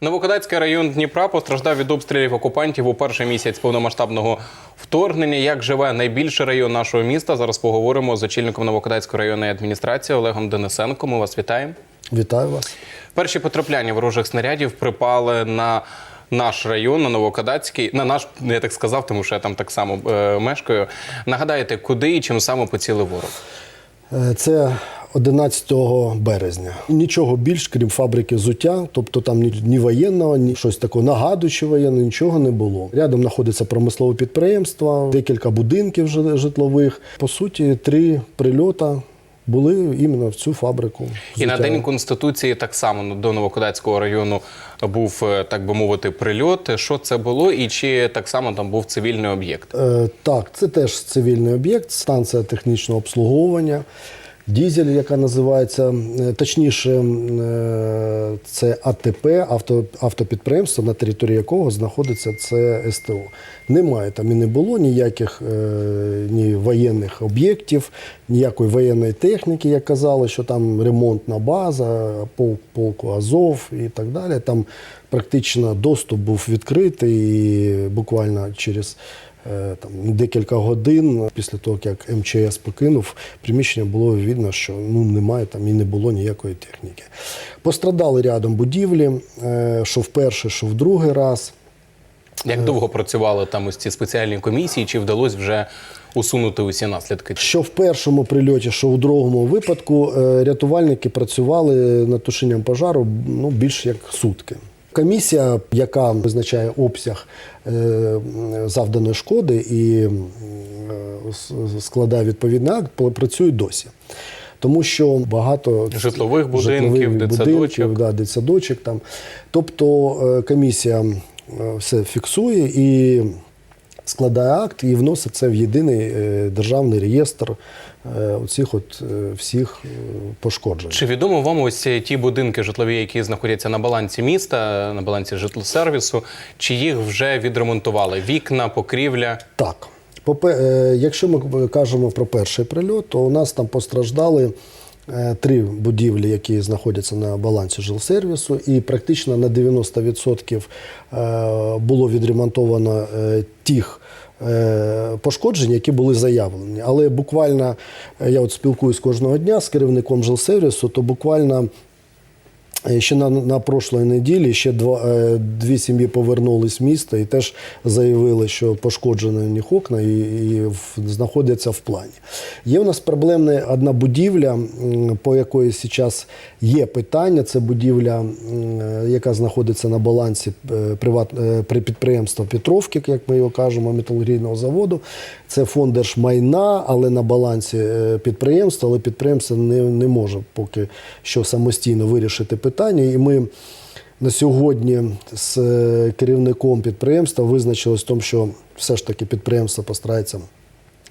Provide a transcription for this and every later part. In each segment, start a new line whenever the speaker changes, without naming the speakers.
Новокодацький район Дніпра постраждав від обстрілів окупантів у перший місяць повномасштабного вторгнення. Як живе найбільший район нашого міста? Зараз поговоримо з очільником Новокодацької районної адміністрації Олегом Денисенко. Ми вас вітаємо.
Вітаю вас.
Перші потрапляння ворожих снарядів припали на наш район, на Новокодацький, на наш, я так сказав, тому що я там так само е, мешкаю. Нагадаєте, куди і чим саме поцілив ворог?
Е, Це 11 березня. Нічого більш, крім фабрики взуття, тобто там ні, ні воєнного, ні щось такого нагадуючи воєнне, нічого не було. Рядом знаходиться промислове підприємство, декілька будинків житлових. По суті, три прильота були іменно в цю фабрику.
І на. День Конституції так само до Новокодацького району був, е, так би мовити, прильот. Що це було, і чи так само там був цивільний об'єкт?
Е, Так, це теж цивільний об'єкт, станція технічного обслуговування. Дізель, яка називається, е, точніше, е, це АТП, авто, автопідприємство, на території якого знаходиться це СТО. Немає там і не було ніяких е, ні воєнних об'єктів, ніякої воєнної техніки, як казали, що там ремонтна база, полк, полку Азов і так далі. Там практично доступ був відкритий і буквально через е, там, декілька годин після того, як МЧС покинув, приміщення було видно, що ну, немає там і не було ніякої техніки. Пострадали рядом будівлі, е, що в перший, що в другий раз.
Як довго працювали там ось ці спеціальні комісії? Чи вдалося вже усунути усі наслідки?
Що в першому прильоті, що в другому випадку е, рятувальники працювали над тушенням пожару ну, більш як сутки. Комісія, яка визначає обсяг е, завданої шкоди і складає відповідний акт, працює досі. Тому що багато
Житлових будинків, дитсадочок.
да, дитсадочок там. Тобто е, комісія е, все фіксує і складає акт і вносить це в єдиний е, державний реєстр оцих от всіх пошкоджень.
Чи відомо вам ось ті будинки житлові, які знаходяться на балансі міста, на балансі житлосервісу, чи їх вже відремонтували? Вікна, покрівля?
Так. Е, Якщо ми кажемо про перший прильот, то у нас там постраждали е, три будівлі, які знаходяться на балансі жилсервісу, і практично на 90% е, було відремонтовано тих пошкоджень, які були заявлені. Але буквально я от спілкуюсь кожного дня з керівником жилсервісу, то буквально Ще на, на прошлої неділі ще два, е, дві сім'ї повернулись в місто і теж заявили, що пошкоджені у них окна і, і в, знаходяться в плані. Є у нас проблемна одна будівля, по якої зараз є питання. Це будівля, е, яка знаходиться на балансі е, приват, е, при підприємства Петровки, як ми його кажемо, металургійного заводу. Це фонд держмайна, але на балансі е, підприємства, але підприємство не, не може поки що самостійно вирішити питання. І ми на сьогодні з е, керівником підприємства визначились в тому, що все ж таки підприємство постарається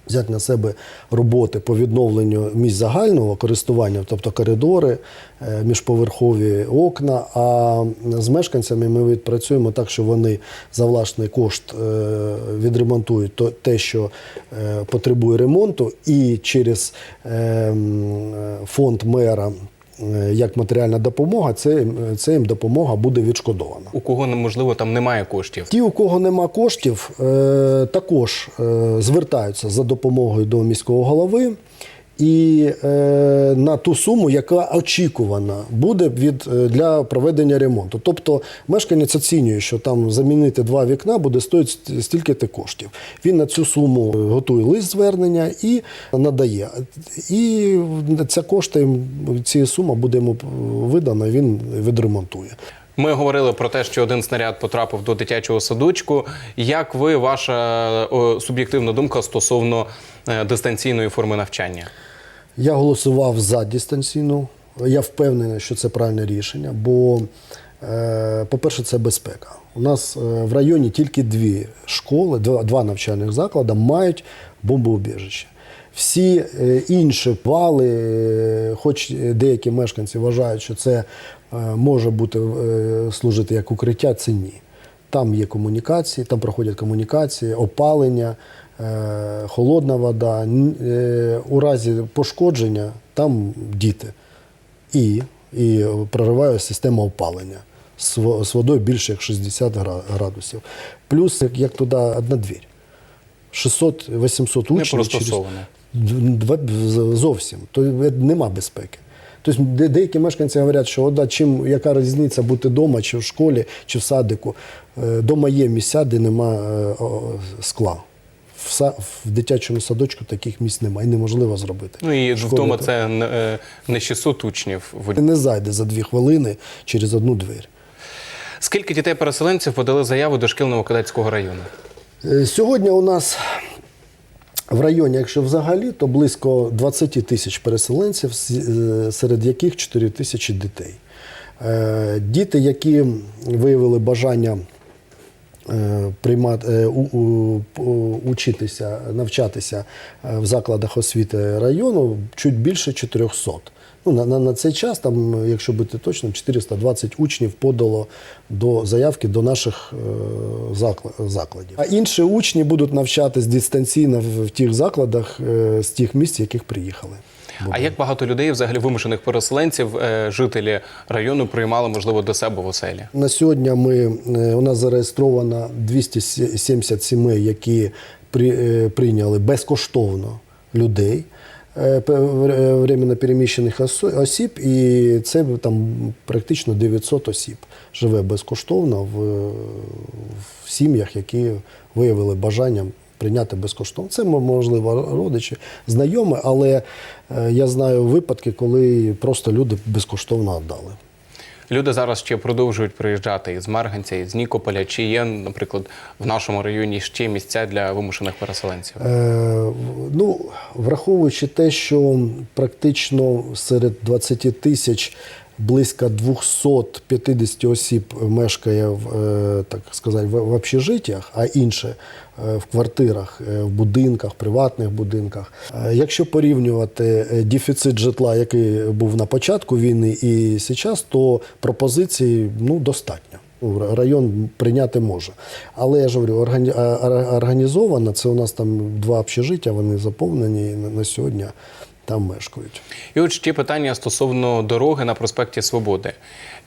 взяти на себе роботи по відновленню місць загального користування, тобто коридори, е, міжповерхові окна. А з мешканцями ми відпрацюємо так, що вони за власний кошт е, відремонтують те, що потребує ремонту, і через фонд мера. Е, Як матеріальна допомога, це, це їм допомога буде відшкодована.
У кого можливо там немає коштів?
Ті, у кого нема коштів, е, також е, звертаються за допомогою до міського голови. І е, на ту суму, яка очікувана буде від е, для проведення ремонту. Тобто мешканець оцінює, що там замінити два вікна буде стоїть ст- стільки-то коштів. Він на цю суму готує лист звернення і надає. І ця кошти, цієї суми буде йому видана, він відремонтує.
Ми говорили про те, що один снаряд потрапив до дитячого садочку. Як ви, ваша суб'єктивна думка стосовно дистанційної форми навчання?
Я голосував за дистанційну. Я впевнений, що це правильне рішення, бо, е, по-перше, це безпека. У нас е, в районі тільки дві школи, два, навчальних заклади мають бомбоубіжище. Всі е, інші вали, е, хоч деякі мешканці вважають, що це е, може бути е, служити як укриття, це ні. Там є комунікації, там проходять комунікації, опалення, е, холодна вода. Е, У разі пошкодження там діти і, і прориває система опалення. з водою більше як 60 градусів. Плюс як, як туди одна двір. 600-800 учнів. через- зовсім. То нема безпеки. Тобто деякі мешканці говорять, що да, чим, яка різниця бути вдома, чи в школі, чи в садику. Е, Дома є місця, де нема е, скла. В, са, в дитячому садочку таких місць немає, і неможливо зробити.
Ну і
Школи
вдома
так.
це не, е, не 600 учнів. в
Не зайде за дві хвилини через одну двері.
Скільки дітей-переселенців подали заяву до шкіл Новокадацького району?
Е, Сьогодні у нас в районі, якщо взагалі, то близько 20 тисяч переселенців, е, серед яких 4 тисячі дітей. Е, Діти, які виявили бажання е, приймати, е, у- у- учитися, навчатися е, в закладах освіти району, чуть більше 400. Ну, на, на, на цей час, там, якщо бути точним, 420 учнів подало до заявки до наших е, закла- закладів. А інші учні будуть навчатись дистанційно в, в тих закладах е, з тих місць, яких приїхали.
А як багато людей, взагалі вимушених переселенців, е, жителі району приймали, можливо, до себе в оселі?
На сьогодні ми, е, у нас зареєстровано 270 сімей, які при, е, прийняли безкоштовно людей. Временно переміщених осіб, і це там практично 900 осіб живе безкоштовно в, в сім'ях, які виявили бажання прийняти безкоштовно. Це можливо родичі, знайомі, але е, я знаю випадки, коли просто люди безкоштовно віддали.
Люди зараз ще продовжують приїжджати із Марганця, із Нікополя. Чи є, наприклад, в нашому районі ще місця для вимушених переселенців?
Е, ну, враховуючи те, що практично серед 20 тисяч близько 250 осіб мешкає в, е, так сказати, в, общежиттях, а інше е, в квартирах, е, в будинках, приватних будинках. Якщо порівнювати дефіцит житла, який був на початку війни і зараз, то пропозицій ну, достатньо. Район прийняти може. Але я ж говорю, організовано, це у нас там два общежиття, вони заповнені на сьогодні там мешкають.
І от ще питання стосовно дороги на проспекті Свободи.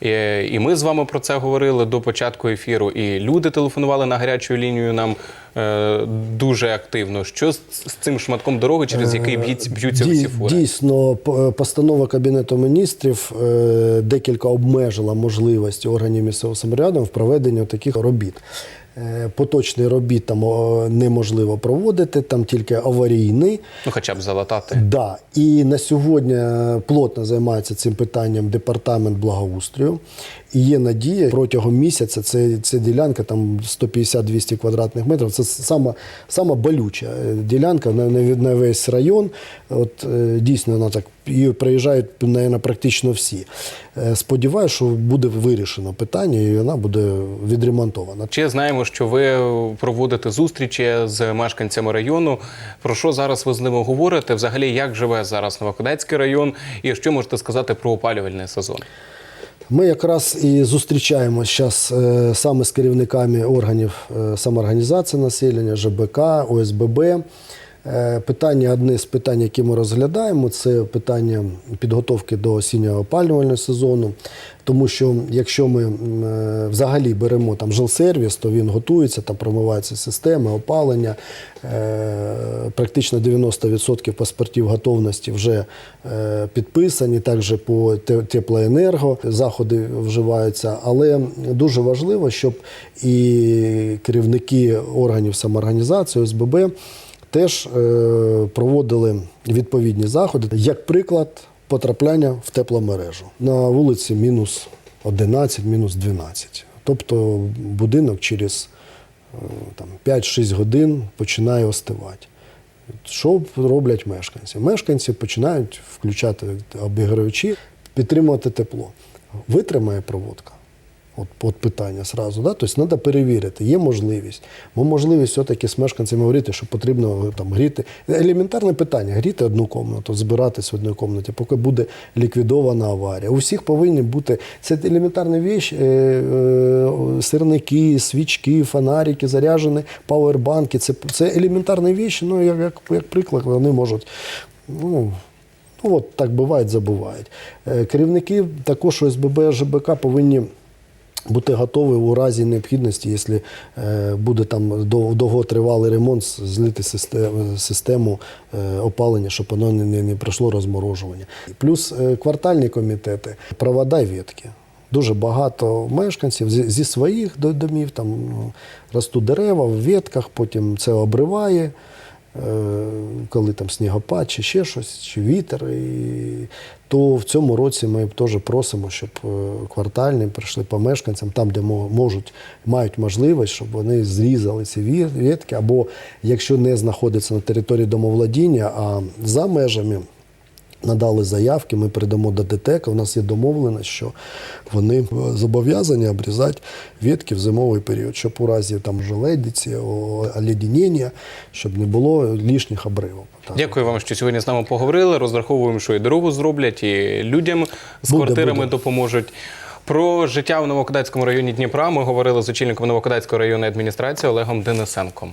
Е, І ми з вами про це говорили до початку ефіру. І люди телефонували на гарячу лінію нам е, дуже активно. Що з, з цим шматком дороги, через який б'ють, б'ються всі фури?
Дійсно, постанова Кабінету міністрів е, декілька обмежила можливості органів місцевого самоврядування в проведенні таких робіт. Е, Поточний робіт там неможливо проводити, там тільки аварійний.
Ну, хоча б залатати.
Да, і на сьогодні плотно займається цим питанням департамент благоустрою. І є надія протягом місяця. Це, це ділянка там 150-200 квадратних метрів. Це сама, сама болюча е, ділянка на, на, весь район. От е, дійсно вона так її приїжджають, мабуть, практично всі. Е, Сподіваюся, що буде вирішено питання, і вона буде відремонтована.
Ще знаємо, що ви проводите зустрічі з мешканцями району. Про що зараз ви з ними говорите? Взагалі, як живе зараз Новокодецький район, і що можете сказати про опалювальний сезон?
Ми якраз і зустрічаємося зараз саме з керівниками органів е, самоорганізації населення, ЖБК, ОСББ. Е, Питання, одне з питань, які ми розглядаємо, це питання підготовки до осіннього опалювального сезону. Тому що якщо ми е, взагалі беремо там жилсервіс, то він готується, там промиваються системи, опалення. Е, Практично 90% паспортів готовності вже підписані, також по теплоенерго заходи вживаються. Але дуже важливо, щоб і керівники органів самоорганізації ОСББ теж е, проводили відповідні заходи. Як приклад, потрапляння в тепломережу на вулиці мінус 11, мінус 12. Тобто будинок через е, там, 5-6 годин починає остивати. Що роблять мешканці? Мешканці починають включати обігрівачі, підтримувати тепло. Витримає проводка? От, от питання зразу. Да? Тобто треба перевірити, є можливість. Бо можливість все-таки з мешканцями говорити, що потрібно там, гріти. Елементарне питання гріти одну кімнату, збиратись в одній кімнаті, поки буде ліквідована аварія. У всіх повинні бути це елементарна віч, е, е, сирники, свічки, фонарики, заряджені, пауербанки. Це, це елементарна віч, ну, як, як, як приклад, вони можуть. Ну, Ну, от так буває, забувають. Е, Керівники також ОСББ, ЖБК повинні бути готові у разі необхідності, якщо е, буде там довготривалий ремонт, злити систему, е, опалення, щоб воно не, пройшло розморожування. Плюс е, квартальні комітети, провода й ветки. Дуже багато мешканців зі, зі своїх домів там ну, ростуть дерева в ветках, потім це обриває. Коли там снігопад чи ще щось, чи вітер. І... То в цьому році ми теж просимо, щоб е, квартальні прийшли по мешканцям, там, де мо- можуть, мають можливість, щоб вони зрізали ці вітки, або якщо не знаходиться на території домовладіння, а за межами. Надали заявки, ми передамо до ДТЕК. У нас є домовленість, що вони е, зобов'язані обрізати ветки в зимовий період, щоб у разі там желедиці, оледеніння, щоб не було лишніх обривів. Так.
Дякую вам, що сьогодні з нами поговорили. Розраховуємо, що і дорогу зроблять, і людям з
Буде,
квартирами
буде.
допоможуть. Про життя в Новокодацькому районі Дніпра ми говорили з очільником Новокодацької районної адміністрації Олегом Денисенком.